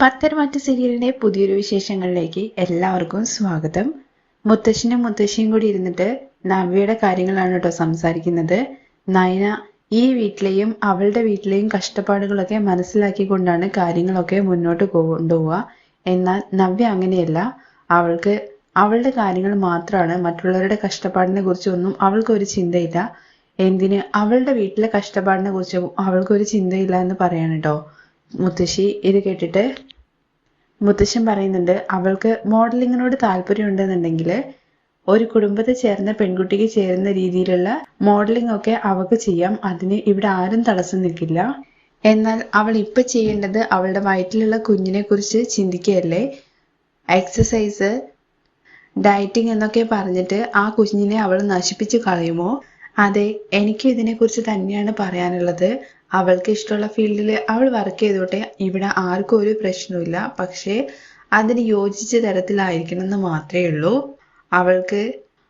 പത്തരമാറ്റ സീരിയലിന്റെ പുതിയൊരു വിശേഷങ്ങളിലേക്ക് എല്ലാവർക്കും സ്വാഗതം. മുത്തശ്ശനും മുത്തശ്ശിയും കൂടി ഇരുന്നിട്ട് നവ്യയുടെ കാര്യങ്ങളാണ് കേട്ടോ സംസാരിക്കുന്നത്. നയന ഈ വീട്ടിലെയും അവളുടെ വീട്ടിലെയും കഷ്ടപ്പാടുകളൊക്കെ മനസ്സിലാക്കിക്കൊണ്ടാണ് കാര്യങ്ങളൊക്കെ മുന്നോട്ട് കൊണ്ടുപോവുക. എന്നാൽ നവ്യ അങ്ങനെയല്ല. അവൾക്ക് അവളുടെ കാര്യങ്ങൾ മാത്രമാണ് മറ്റുള്ളവരുടെ കഷ്ടപ്പാടിനെ കുറിച്ചൊന്നും അവൾക്ക് ഒരു ചിന്തയില്ല. എന്തിന് അവളുടെ വീട്ടിലെ കഷ്ടപ്പാടിനെ കുറിച്ചും അവൾക്കൊരു ചിന്തയില്ല എന്ന് പറയാണ് കേട്ടോ. മുത്തശ്ശി ഇത് കേട്ടിട്ട് മുത്തശ്ശൻ പറയുന്നുണ്ട് അവൾക്ക് മോഡലിങ്ങിനോട് താല്പര്യമുണ്ടെന്നുണ്ടെങ്കിൽ ഒരു കുടുംബത്തെ ചേർന്ന പെൺകുട്ടിക്ക് ചേരുന്ന രീതിയിലുള്ള മോഡലിംഗ് ഒക്കെ അവൾക്ക് ചെയ്യാം. അതിന് ഇവിടെ ആരും തടസ്സം നിൽക്കില്ല. എന്നാൽ അവൾ ഇപ്പൊ ചെയ്യേണ്ടത് അവളുടെ വയറ്റിലുള്ള കുഞ്ഞിനെ കുറിച്ച് ചിന്തിക്കുകയല്ലേ? എക്സസൈസ് ഡയറ്റിംഗ് എന്നൊക്കെ പറഞ്ഞിട്ട് ആ കുഞ്ഞിനെ അവൾ നശിപ്പിച്ചു കളയുമോ? അതെ എനിക്ക് ഇതിനെക്കുറിച്ച് തന്നെയാണ് പറയാനുള്ളത്. അവൾക്ക് ഇഷ്ടമുള്ള ഫീൽഡിൽ അവൾ വർക്ക് ചെയ്തോട്ടെ ഇവിടെ ആർക്കും ഒരു പ്രശ്നമില്ല പക്ഷേ അതിന് യോജിച്ച തരത്തിലായിരിക്കണം എന്ന് മാത്രമേ ഉള്ളൂ. അവൾക്ക്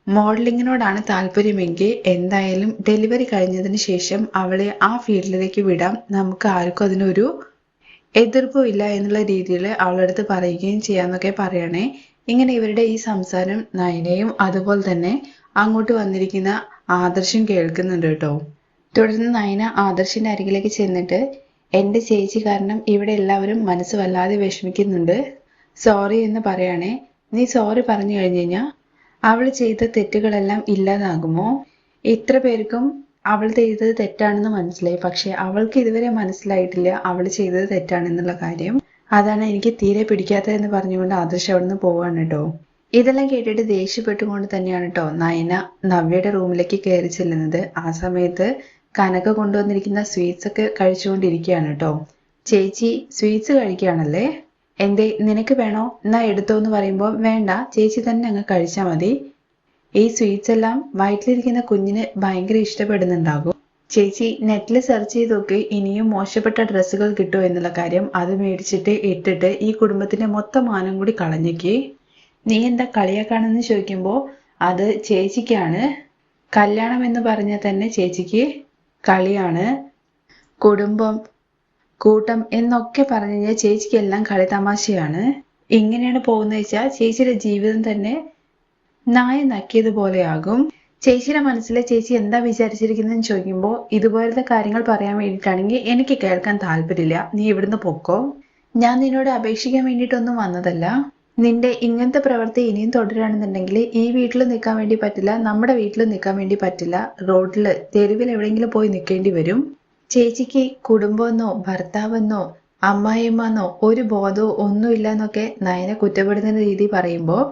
മോഡലിങ്ങിനോടാണ് താല്പര്യമെങ്കിൽ എന്തായാലും ഡെലിവറി കഴിഞ്ഞതിന് ശേഷം അവളെ ആ ഫീൽഡിലേക്ക് വിടാം. നമുക്ക് ആർക്കും അതിനൊരു എതിർപ്പും ഇല്ല എന്നുള്ള രീതിയിൽ അവളടുത്ത് പറയുകയും ചെയ്യാന്നൊക്കെ പറയണേ. ഇങ്ങനെ ഇവരുടെ ഈ സംസാരം നയനയും അതുപോലെ തന്നെ അങ്ങോട്ട് വന്നിരിക്കുന്ന ആദർശം കേൾക്കുന്നുണ്ട് കേട്ടോ. തുടർന്ന് നയന ആദർശിന്റെ അരികിലേക്ക് ചെന്നിട്ട് എന്റെ ചേച്ചി കാരണം ഇവിടെ എല്ലാവരും മനസ്സ് വല്ലാതെ വിഷമിക്കുന്നുണ്ട്. സോറി എന്ന് പറയാണേ. നീ സോറി പറഞ്ഞു കഴിഞ്ഞു കഴിഞ്ഞാൽ അവൾ ചെയ്ത തെറ്റുകളെല്ലാം ഇല്ലാതാകുമോ? ഇത്ര പേർക്കും അവൾ ചെയ്തത് തെറ്റാണെന്ന് മനസ്സിലായി. പക്ഷെ അവൾക്ക് ഇതുവരെ മനസ്സിലായിട്ടില്ല അവൾ ചെയ്തത് തെറ്റാണെന്നുള്ള കാര്യം. അതാണ് എനിക്ക് തീരെ പിടിക്കാത്തതെന്ന് പറഞ്ഞുകൊണ്ട് ആദർശ് അവിടുന്ന് പോവാണ് കേട്ടോ. ഇതെല്ലാം കേട്ടിട്ട് ദേഷ്യപ്പെട്ടുകൊണ്ട് തന്നെയാണ് കേട്ടോ നയന നവ്യയുടെ റൂമിലേക്ക് കയറി ചെല്ലുന്നത്. ആ സമയത്ത് കനക കൊണ്ടുവന്നിരിക്കുന്ന സ്വീറ്റ്സ് ഒക്കെ കഴിച്ചുകൊണ്ടിരിക്കുകയാണ് കേട്ടോ ചേച്ചി സ്വീറ്റ്സ് കഴിക്കുകയാണല്ലേ? എന്തേ നിനക്ക് വേണോ? എന്നാ എടുത്തോ എന്ന് പറയുമ്പോൾ വേണ്ട ചേച്ചി തന്നെ അങ്ങ് കഴിച്ചാൽ മതി. ഈ സ്വീറ്റ്സ് എല്ലാം വയറ്റിലിരിക്കുന്ന കുഞ്ഞിന് ഭയങ്കര ഇഷ്ടപ്പെടുന്നുണ്ടാകും. ചേച്ചി നെറ്റിൽ സെർച്ച് ചെയ്ത് നോക്കി ഇനിയും മോശപ്പെട്ട ഡ്രസ്സുകൾ കിട്ടുമോ എന്നുള്ള കാര്യം അത് മേടിച്ചിട്ട് ഇട്ടിട്ട് ഈ കുടുംബത്തിന്റെ മൊത്തം മാനം കൂടി കളഞ്ഞേക്ക്. നീ എന്താ കളിയാക്കാണെന്ന് ചോദിക്കുമ്പോൾ അത് ചേച്ചിക്കാണ്. കല്യാണം എന്ന് പറഞ്ഞാൽ തന്നെ ചേച്ചിക്ക് കളിയാണ്. കുടുംബം കൂട്ടം എന്നൊക്കെ പറഞ്ഞു കഴിഞ്ഞാൽ ചേച്ചിക്ക് എല്ലാം കളി തമാശയാണ്. ഇങ്ങനെയാണ് പോകുന്നത് വെച്ചാൽ ചേച്ചിയുടെ ജീവിതം തന്നെ നായ നക്കിയതുപോലെയാകും ചേച്ചിയുടെ മനസ്സിൽ ചേച്ചി എന്താ വിചാരിച്ചിരിക്കുന്നതെന്ന് ചോദിക്കുമ്പോൾ ഇതുപോലത്തെ കാര്യങ്ങൾ പറയാൻ വേണ്ടിയിട്ടാണെങ്കിൽ എനിക്ക് കേൾക്കാൻ താല്പര്യമില്ല. നീ ഇവിടുന്ന് പൊക്കോ. ഞാൻ നിന്നോട് അപേക്ഷിക്കാൻ വേണ്ടിയിട്ടൊന്നും വന്നതല്ല. നിന്റെ ഇങ്ങനത്തെ പ്രവൃത്തി ഇനിയും തുടരുകയാണെന്നുണ്ടെങ്കിൽ ഈ വീട്ടിൽ നിൽക്കാൻ വേണ്ടി പറ്റില്ല നമ്മുടെ വീട്ടിൽ നിൽക്കാൻ വേണ്ടി പറ്റില്ല. റോഡിൽ തെരുവിൽ എവിടെയെങ്കിലും പോയി നിൽക്കേണ്ടി വരും. ചേച്ചിക്ക് കുടുംബമെന്നോ ഭർത്താവെന്നോ അമ്മായിയമ്മന്നോ ഒരു ബോധവും ഒന്നുമില്ല എന്നൊക്കെ നയനെ കുറ്റപ്പെടുത്തുന്ന രീതി പറയുമ്പോൾ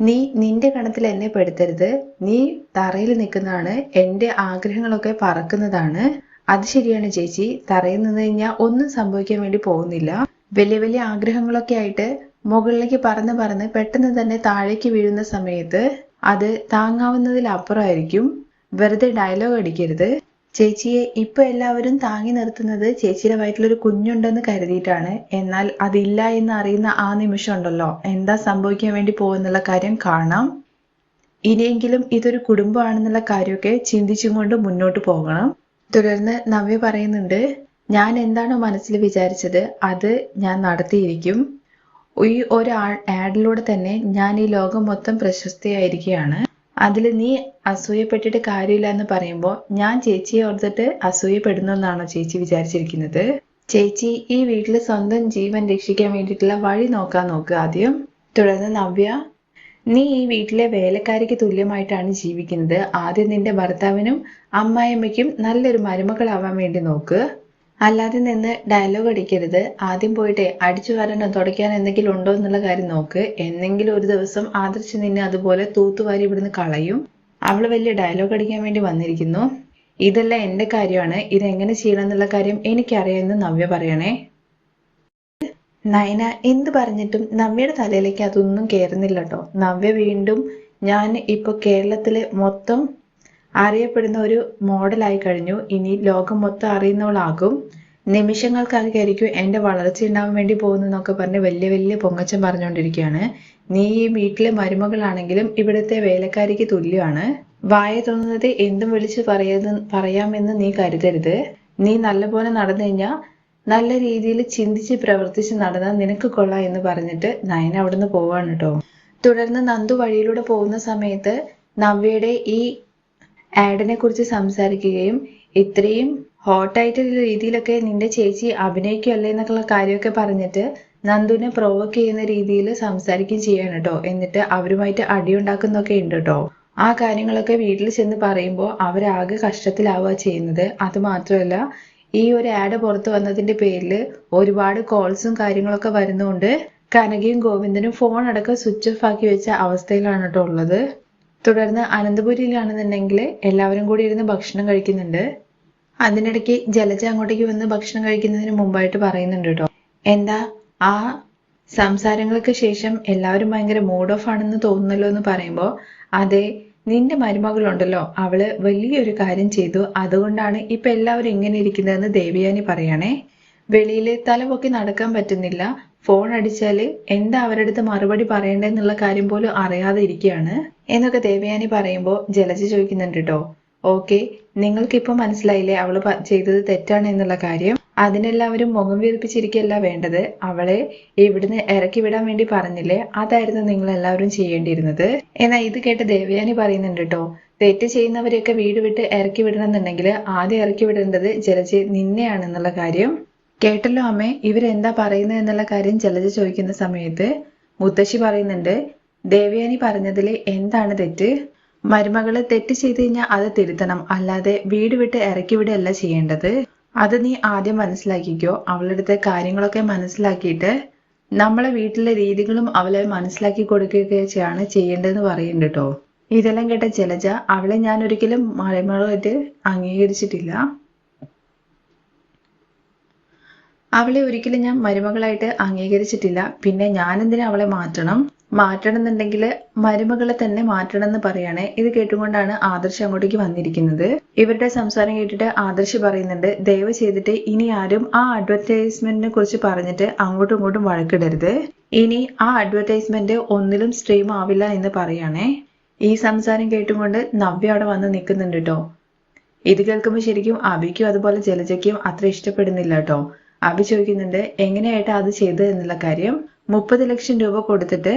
നീ നിന്റെ കണത്തിൽ എന്നെ പെടുത്തരുത്. നീ തറയിൽ നിൽക്കുന്നതാണ്. എന്റെ ആഗ്രഹങ്ങളൊക്കെ പറക്കുന്നതാണ്. അത് ശരിയാണ് ചേച്ചി. തറയിൽ നിന്ന് കഴിഞ്ഞാൽ ഒന്നും സംഭവിക്കാൻ വേണ്ടി പോകുന്നില്ല. വലിയ വലിയ ആഗ്രഹങ്ങളൊക്കെ ആയിട്ട് മുകളിലേക്ക് പറന്ന് പറന്ന് പെട്ടെന്ന് തന്നെ താഴേക്ക് വീഴുന്ന സമയത്ത് അത് താങ്ങാവുന്നതിലപ്പുറമായിരിക്കും. വെറുതെ ഡയലോഗ് അടിക്കരുത്. ചേച്ചിയെ ഇപ്പൊ എല്ലാവരും താങ്ങി നിർത്തുന്നത് ചേച്ചിയുടെ വയറ്റിലൊരു കുഞ്ഞുണ്ടെന്ന് കരുതിയിട്ടാണ്. എന്നാൽ അതില്ല എന്ന് അറിയുന്ന ആ നിമിഷം ഉണ്ടല്ലോ എന്താ സംഭവിക്കാൻ വേണ്ടി പോകുന്നുള്ള കാര്യം കാണാം. ഇനിയെങ്കിലും ഇതൊരു കുടുംബമാണെന്നുള്ള കാര്യമൊക്കെ ചിന്തിച്ചും കൊണ്ട് മുന്നോട്ട് പോകണം. തുടർന്ന് നവ്യ പറയുന്നുണ്ട് ഞാൻ എന്താണോ മനസ്സിൽ വിചാരിച്ചത് അത് ഞാൻ നടത്തിയിരിക്കും. ഈ ഒരു ആഡിലൂടെ തന്നെ ഞാൻ ഈ ലോകം മൊത്തം പ്രശസ്തിയായിരിക്കുകയാണ്. അതിൽ നീ അസൂയപ്പെട്ടിട്ട് കാര്യമില്ല എന്ന് പറയുമ്പോൾ ഞാൻ ചേച്ചിയെ ഓർത്തിട്ട് അസൂയപ്പെടുന്നു എന്നാണോ ചേച്ചി വിചാരിച്ചിരിക്കുന്നത്? ചേച്ചി ഈ വീട്ടിൽ സ്വന്തം ജീവൻ രക്ഷിക്കാൻ വേണ്ടിയിട്ടുള്ള വഴി നോക്കാൻ നോക്കുക ആദ്യം. തുടർന്ന് നവ്യ നീ ഈ വീട്ടിലെ വേലക്കാരിക്ക് തുല്യമായിട്ടാണ് ജീവിക്കുന്നത്. ആദ്യം നിന്റെ ഭർത്താവിനും അമ്മായിയമ്മയ്ക്കും നല്ലൊരു മരുമകളാവാൻ വേണ്ടി നോക്ക്. അല്ലാതെ നിന്ന് ഡയലോഗ് അടിക്കരുത്. ആദ്യം പോയിട്ട് അടിച്ചു വരാനോ തുടയ്ക്കാനോ എന്തെങ്കിലും ഉണ്ടോ എന്നുള്ള കാര്യം നോക്ക്. എന്നെങ്കിലും ഒരു ദിവസം ആദർശ് നിന്നെ അതുപോലെ തൂത്തുവാരി ഇവിടുന്ന് കളയും. അവൾ വലിയ ഡയലോഗ് അടിക്കാൻ വേണ്ടി വന്നിരിക്കുന്നു. ഇതെല്ലാം എന്റെ കാര്യമാണ്. ഇതെങ്ങനെ ചെയ്യണം എന്നുള്ള കാര്യം എനിക്കറിയാമെന്ന് നവ്യ പറയണേ. നയന എന്ത് പറഞ്ഞിട്ടും നവ്യയുടെ തലയിലേക്ക് അതൊന്നും കയറുന്നില്ല കേട്ടോ. നവ്യ വീണ്ടും ഞാൻ ഇപ്പൊ കേരളത്തിലെ മൊത്തം അറിയപ്പെടുന്ന ഒരു മോഡലായി കഴിഞ്ഞു. ഇനി ലോകം മൊത്തം അറിയുന്നവളാകും. നിമിഷങ്ങൾക്കായിരിക്കും എന്റെ വളർച്ച ഉണ്ടാവാൻ വേണ്ടി പോകുന്നതെന്നൊക്കെ പറഞ്ഞ് വലിയ വലിയ പൊങ്ങച്ചം പറഞ്ഞുകൊണ്ടിരിക്കുകയാണ്. നീ ഈ വീട്ടിലെ മരുമകളാണെങ്കിലും ഇവിടുത്തെ വേലക്കാരിക്ക് തുല്യമാണ്. വായ തോന്നുന്നത് എന്തും വിളിച്ച് പറയത് പറയാമെന്ന് നീ കരുതരുത്. നീ നല്ലപോലെ നടന്നു കഴിഞ്ഞാൽ നല്ല രീതിയിൽ ചിന്തിച്ച് പ്രവർത്തിച്ച് നടന്നാൽ നിനക്ക് കൊള്ളാം എന്ന് പറഞ്ഞിട്ട് നയന അവിടുന്ന് പോവാണ് കേട്ടോ. തുടർന്ന് നന്ദു വഴിയിലൂടെ പോകുന്ന സമയത്ത് നവ്യയുടെ ഈ ആഡിനെ കുറിച്ച് സംസാരിക്കുകയും ഇത്രയും ഹോട്ടായിട്ടുള്ള രീതിയിലൊക്കെ നിന്റെ ചേച്ചി അഭിനയിക്കുമല്ലേ എന്നൊക്കെയുള്ള കാര്യമൊക്കെ പറഞ്ഞിട്ട് നന്ദുവിനെ പ്രൊവോക്ക് ചെയ്യുന്ന രീതിയിൽ സംസാരിക്കുകയും ചെയ്യാണ് കേട്ടോ എന്നിട്ട് അവരുമായിട്ട് അടിയുണ്ടാക്കുന്നൊക്കെ ഉണ്ട് കേട്ടോ ആ കാര്യങ്ങളൊക്കെ വീട്ടിൽ ചെന്ന് പറയുമ്പോൾ അവരാകെ കഷ്ടത്തിലാവുക ചെയ്യുന്നത്. അത് മാത്രമല്ല ഈ ഒരു ആഡ് പുറത്തു വന്നതിന്റെ പേരിൽ ഒരുപാട് കോൾസും കാര്യങ്ങളൊക്കെ വരുന്നതുകൊണ്ട് കനകയും ഗോവിന്ദനും ഫോൺ അടക്കം സ്വിച്ച് ഓഫ് ആക്കി വെച്ച അവസ്ഥയിലാണ് കേട്ടോ ഉള്ളത്. തുടർന്ന് അനന്തപുരിയിലാണെന്നുണ്ടെങ്കിൽ എല്ലാവരും കൂടി ഇരുന്ന് ഭക്ഷണം കഴിക്കുന്നുണ്ട്. അതിനിടയ്ക്ക് ജലജ അങ്ങോട്ടേക്ക് വന്ന് ഭക്ഷണം കഴിക്കുന്നതിന് മുമ്പായിട്ട് പറയുന്നുണ്ട് കേട്ടോ. എന്താ? ആ സംസാരങ്ങൾക്ക് ശേഷം എല്ലാവരും ഭയങ്കര മൂഡ് ഓഫ് ആണെന്ന് തോന്നുന്നല്ലോ എന്ന് പറയുമ്പോൾ അതെ നിന്റെ മരുമകളുണ്ടല്ലോ. അവൾ വലിയൊരു കാര്യം ചെയ്തു. അതുകൊണ്ടാണ് ഇപ്പൊ എല്ലാവരും ഇങ്ങനെ ഇരിക്കുന്നതെന്ന് ദേവിയാനി പറയണേ. വെളിയിൽ തലപൊക്കി നടക്കാൻ പറ്റുന്നില്ല. ഫോൺ അടിച്ചാൽ എന്താ അവരടുത്ത് മറുപടി പറയണ്ടെന്നുള്ള കാര്യം പോലും അറിയാതെ ഇരിക്കുകയാണ്. എന്നൊക്കെ ദേവയാനി പറയുമ്പോൾ ജലജ ചോദിക്കുന്നുണ്ട് കേട്ടോ ഓക്കെ നിങ്ങൾക്കിപ്പോ മനസ്സിലായില്ലേ അവൾ ചെയ്തത് തെറ്റാണ് എന്നുള്ള കാര്യം? അതിനെല്ലാവരും മുഖം വീർപ്പിച്ചിരിക്കുകയല്ല വേണ്ടത്. അവളെ ഇവിടുന്ന് ഇറക്കി വിടാൻ വേണ്ടി പറഞ്ഞില്ലേ? അതായിരുന്നു നിങ്ങൾ എല്ലാവരും ചെയ്യേണ്ടിയിരുന്നത്. എന്നാൽ ഇത് കേട്ട് ദേവയാനി പറയുന്നുണ്ട് കേട്ടോ തെറ്റ് ചെയ്യുന്നവരെയൊക്കെ വീട് വിട്ട് ഇറക്കി വിടണം എന്നുണ്ടെങ്കിൽ ആദ്യം ഇറക്കി വിടേണ്ടത് ജലജ നിന്നെയാണെന്നുള്ള കാര്യം. കേട്ടല്ലോ അമ്മേ ഇവരെന്താ പറയുന്നത് എന്നുള്ള കാര്യം ജലജ ചോദിക്കുന്ന സമയത്ത് മുത്തശ്ശി പറയുന്നുണ്ട് ദേവയാനി പറഞ്ഞതിൽ എന്താണ് തെറ്റ്? മരുമകൾ തെറ്റ് ചെയ്ത് കഴിഞ്ഞാൽ അത് തിരുത്തണം. അല്ലാതെ വീട് വിട്ട് ഇറക്കി വിടുകയല്ല ചെയ്യേണ്ടത്. അത് നീ ആദ്യം മനസ്സിലാക്കിക്കോ. അവളുടെ കാര്യങ്ങളൊക്കെ മനസ്സിലാക്കിയിട്ട് നമ്മളെ വീട്ടിലെ രീതികളും അവളെ മനസ്സിലാക്കി കൊടുക്കുകയൊക്കെയാണ് ചെയ്യേണ്ടതെന്ന് പറയുന്നുണ്ട് കേട്ടോ ഇതെല്ലാം കേട്ട ജലജ അവളെ ഞാൻ ഒരിക്കലും മരുമകളായിട്ട് അംഗീകരിച്ചിട്ടില്ല. അവളെ ഒരിക്കലും ഞാൻ മരുമകളായിട്ട് അംഗീകരിച്ചിട്ടില്ല. പിന്നെ ഞാൻ എന്തിനാ അവളെ മാറ്റണം? മാറ്റണം എന്നുണ്ടെങ്കിൽ മരുമകളെ തന്നെ മാറ്റണം എന്ന് പറയണേ. ഇത് കേട്ടുകൊണ്ടാണ് ആദർശ് അങ്ങോട്ടേക്ക് വന്നിരിക്കുന്നത്. ഇവരുടെ സംസാരം കേട്ടിട്ട് ആദർശ് പറയുന്നുണ്ട് ദയവ് ചെയ്തിട്ട് ഇനി ആരും ആ അഡ്വർടൈസ്മെന്റിനെ കുറിച്ച് പറഞ്ഞിട്ട് അങ്ങോട്ടും ഇങ്ങോട്ടും വഴക്കിടരുത്. ഇനി ആ അഡ്വർടൈസ്മെന്റ് ഒന്നിലും സ്ട്രീം ആവില്ല എന്ന് പറയാണേ. ഈ സംസാരം കേട്ടുകൊണ്ട് നവ്യ അവിടെ വന്ന് നിൽക്കുന്നുണ്ട് കേട്ടോ ഇത് കേൾക്കുമ്പോൾ ശരിക്കും അബിക്കും അതുപോലെ ജലജയ്ക്കും അത്ര ഇഷ്ടപ്പെടുന്നില്ല കേട്ടോ അബി ചോദിക്കുന്നുണ്ട് എങ്ങനെയായിട്ടാ അത് ചെയ്തത് എന്നുള്ള കാര്യം? മുപ്പത് ലക്ഷം രൂപ കൊടുത്തിട്ട്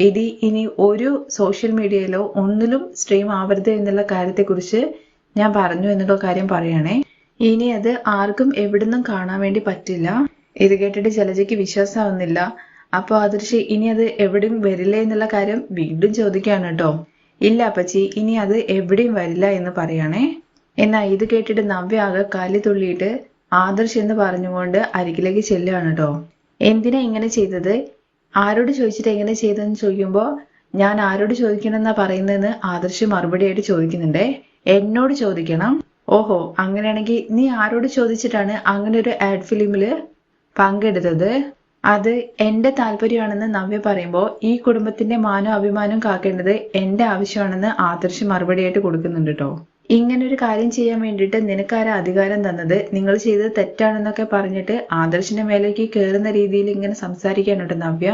ഇത് ഇനി ഒരു സോഷ്യൽ മീഡിയയിലോ ഒന്നിലും സ്ട്രീം ആവരുത് എന്നുള്ള കാര്യത്തെക്കുറിച്ച് ഞാൻ പറഞ്ഞു എന്നുള്ള കാര്യം പറയണേ. ഇനി അത് ആർക്കും എവിടുന്നും കാണാൻ വേണ്ടി പറ്റില്ല. ഇത് കേട്ടിട്ട് ജലജയ്ക്ക് വിശ്വാസമാവുന്നില്ല. അപ്പോൾ ആദർശ് ഇനി അത് എവിടെയും വരില്ല എന്നുള്ള കാര്യം വീണ്ടും ചോദിക്കുകയാണ് കേട്ടോ. ഇല്ല അപ്പച്ചി ഇനി അത് എവിടെയും വരില്ല എന്ന് പറയണേ. എന്നാ ഇത് കേട്ടിട്ട് നവ്യ ആകെ കാലി തുള്ളിയിട്ട് ആദർശ് എന്ന് പറഞ്ഞുകൊണ്ട് അരികിലേക്ക് ചെല്ലുകയാണ് കേട്ടോ. എന്തിനാ ഇങ്ങനെ ചെയ്തത്? ആരോട് ചോദിച്ചിട്ട് എങ്ങനെ ചെയ്തെന്ന് ചോദിക്കുമ്പോൾ ഞാൻ ആരോട് ചോദിക്കണമെന്നാ പറയുന്നതെന്ന് ആദർശ് മറുപടിയായിട്ട് ചോദിക്കുന്നുണ്ടേ. എന്നോട് ചോദിക്കണം. ഓഹോ അങ്ങനെയാണെങ്കിൽ നീ ആരോട് ചോദിച്ചിട്ടാണ് അങ്ങനെ ഒരു ആഡ് ഫിലിമിൽ പങ്കെടുത്തത്? അത് എന്റെ താല്പര്യമാണെന്ന് നവ്യ പറയുമ്പോൾ ഈ കുടുംബത്തിന്റെ മാനോ അഭിമാനവും കാക്കേണ്ടത് എന്റെ ആവശ്യമാണെന്ന് ആദർശ് മറുപടിയായിട്ട് കൊടുക്കുന്നുണ്ട് കേട്ടോ ഇങ്ങനെ ഒരു കാര്യം ചെയ്യാൻ വേണ്ടിയിട്ട് നിനക്കാരാ അധികാരം തന്നത്? നിങ്ങൾ ചെയ്തത് തെറ്റാണെന്നൊക്കെ പറഞ്ഞിട്ട് ആദർശിന്റെ മേലേക്ക് കയറുന്ന രീതിയിൽ ഇങ്ങനെ സംസാരിക്കാനുണ്ട് നവ്യ.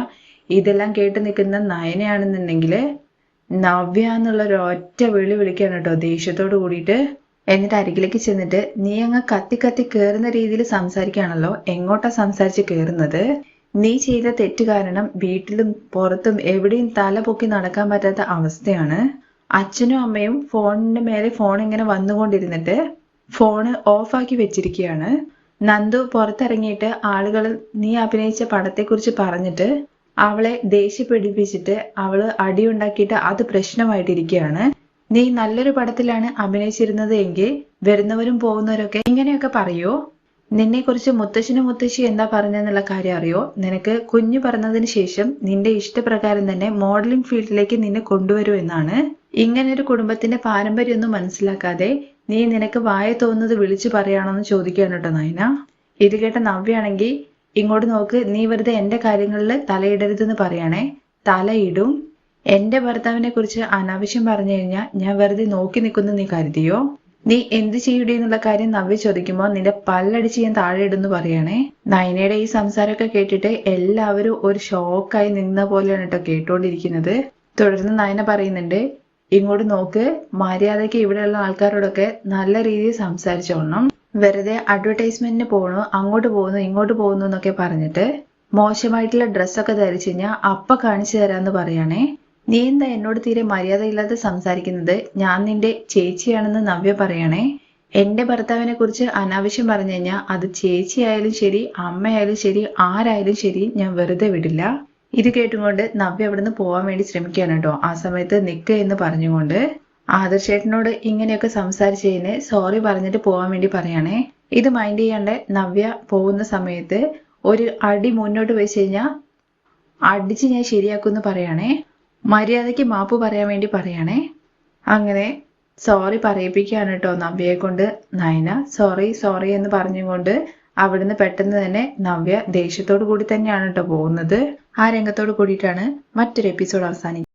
ഇതെല്ലാം കേട്ട് നിൽക്കുന്ന നയനയാണെന്നുണ്ടെങ്കിൽ നവ്യ എന്നുള്ള ഒരു ഒറ്റ വിളി വിളിക്കാണ് കേട്ടോ ദേഷ്യത്തോട് കൂടിയിട്ട്. എന്നിട്ട് അരികിലേക്ക് ചെന്നിട്ട് നീ അങ്ങ് കത്തി കത്തി കയറുന്ന രീതിയിൽ സംസാരിക്കുകയാണല്ലോ? എങ്ങോട്ടാ സംസാരിച്ച് കയറുന്നത് നീ ചെയ്ത തെറ്റ് കാരണം വീട്ടിലും പുറത്തും എവിടെയും തല പൊക്കി നടക്കാൻ പറ്റാത്ത അവസ്ഥയാണ്. അച്ഛനും അമ്മയും ഫോണിന് മേലെ ഫോൺ ഇങ്ങനെ വന്നുകൊണ്ടിരുന്നിട്ട് ഫോണ് ഓഫാക്കി വെച്ചിരിക്കുകയാണ് നന്ദു പുറത്തിറങ്ങിയിട്ട് ആളുകൾ നീ അഭിനയിച്ച പടത്തെക്കുറിച്ച് പറഞ്ഞിട്ട് അവളെ ദേഷ്യപ്പെടിപ്പിച്ചിട്ട് അവൾ അടിയുണ്ടാക്കിയിട്ട് അത് പ്രശ്നമായിട്ടിരിക്കുകയാണ് നീ നല്ലൊരു പടത്തിലാണ് അഭിനയിച്ചിരുന്നത് എങ്കിൽ വരുന്നവരും പോകുന്നവരൊക്കെ ഇങ്ങനെയൊക്കെ പറയോ? നിന്നെ കുറിച്ച് മുത്തശ്ശനും മുത്തശ്ശി എന്താ പറഞ്ഞെന്നുള്ള കാര്യം അറിയോ? നിനക്ക് കുഞ്ഞു പറഞ്ഞതിന് ശേഷം നിന്റെ ഇഷ്ടപ്രകാരം തന്നെ മോഡലിംഗ് ഫീൽഡിലേക്ക് നിന്നെ കൊണ്ടുവരൂ എന്നാണ്. ഇങ്ങനെ ഒരു കുടുംബത്തിന്റെ പാരമ്പര്യമൊന്നും മനസ്സിലാക്കാതെ നീ നിനക്ക് വായ തോന്നുന്നത് വിളിച്ചു പറയാണോന്ന് ചോദിക്കുകയാണ് കേട്ടോ നയന. ഇത് കേട്ട നവ്യാണെങ്കിൽ ഇങ്ങോട്ട് നോക്ക് നീ വെറുതെ എന്റെ കാര്യങ്ങളിൽ തലയിടരുതെന്ന് പറയണേ. തലയിടും. എന്റെ ഭർത്താവിനെ കുറിച്ച് അനാവശ്യം പറഞ്ഞു കഴിഞ്ഞാൽ ഞാൻ വെറുതെ നോക്കി നിൽക്കുന്നു നീ കരുതിയോ? നീ എന്ത് ചെയ്യൂടി എന്നുള്ള കാര്യം നവ്യ ചോദിക്കുമ്പോൾ നിന്റെ പല്ലടിച്ച് ഞാൻ താഴെ ഇടുന്നു പറയണേ. നയനയുടെ ഈ സംസാരമൊക്കെ കേട്ടിട്ട് എല്ലാവരും ഒരു ഷോക്കായി നിന്ന പോലെയാണ് കേട്ടോ കേട്ടോണ്ടിരിക്കുന്നത്. തുടർന്ന് നയന പറയുന്നുണ്ട് ഇങ്ങോട്ട് നോക്ക് മര്യാദയ്ക്ക് ഇവിടെയുള്ള ആൾക്കാരോടൊക്കെ നല്ല രീതിയിൽ സംസാരിച്ചോളണം. വെറുതെ അഡ്വർടൈസ്മെന്റിന് പോണു അങ്ങോട്ട് പോകുന്നു ഇങ്ങോട്ട് പോകുന്നു എന്നൊക്കെ പറഞ്ഞിട്ട് മോശമായിട്ടുള്ള ഡ്രസ്സൊക്കെ ധരിച്ചു കഴിഞ്ഞാൽ അപ്പ കാണിച്ചു തരാന്ന് പറയണേ. നീ എന്താ എന്നോട് തീരെ മര്യാദയില്ലാതെ സംസാരിക്കുന്നത്? ഞാൻ നിന്റെ ചേച്ചിയാണെന്ന് നവ്യ പറയണേ. എന്റെ ഭർത്താവിനെ കുറിച്ച് അനാവശ്യം പറഞ്ഞു കഴിഞ്ഞാൽ അത് ചേച്ചിയായാലും ശരി അമ്മയായാലും ശരി ആരായാലും ശരി ഞാൻ വെറുതെ വിടില്ല. ഇത് കേട്ടുകൊണ്ട് നവ്യ അവിടുന്ന് പോവാൻ വേണ്ടി ശ്രമിക്കുകയാണ് കേട്ടോ. ആ സമയത്ത് നിക്ക് എന്ന് പറഞ്ഞുകൊണ്ട് ആദർശേട്ടനോട് ഇങ്ങനെയൊക്കെ സംസാരിച്ചതിന് സോറി പറഞ്ഞിട്ട് പോവാൻ വേണ്ടി പറയണേ. ഇത് മൈൻഡ് ചെയ്യാണ്ട് നവ്യ പോകുന്ന സമയത്ത് ഒരു അടി മുന്നോട്ട് വെച്ച് കഴിഞ്ഞാൽ അടിച്ച് ഞാൻ ശരിയാക്കുമെന്ന് പറയണേ. മര്യാദയ്ക്ക് മാപ്പ് പറയാൻ വേണ്ടി പറയണേ. അങ്ങനെ സോറി പറയിപ്പിക്കുകയാണ് കേട്ടോ നവ്യയെ കൊണ്ട്. നയന സോറി സോറി എന്ന് പറഞ്ഞുകൊണ്ട് അവിടുന്ന് പെട്ടെന്ന് തന്നെ നവ്യ ദേഷ്യത്തോടു കൂടി തന്നെയാണ് കേട്ടോ പോകുന്നത്. ആ രംഗത്തോട് കൂടിയിട്ടാണ് മറ്റൊരു എപ്പിസോഡ് അവസാനിക്കുന്നത്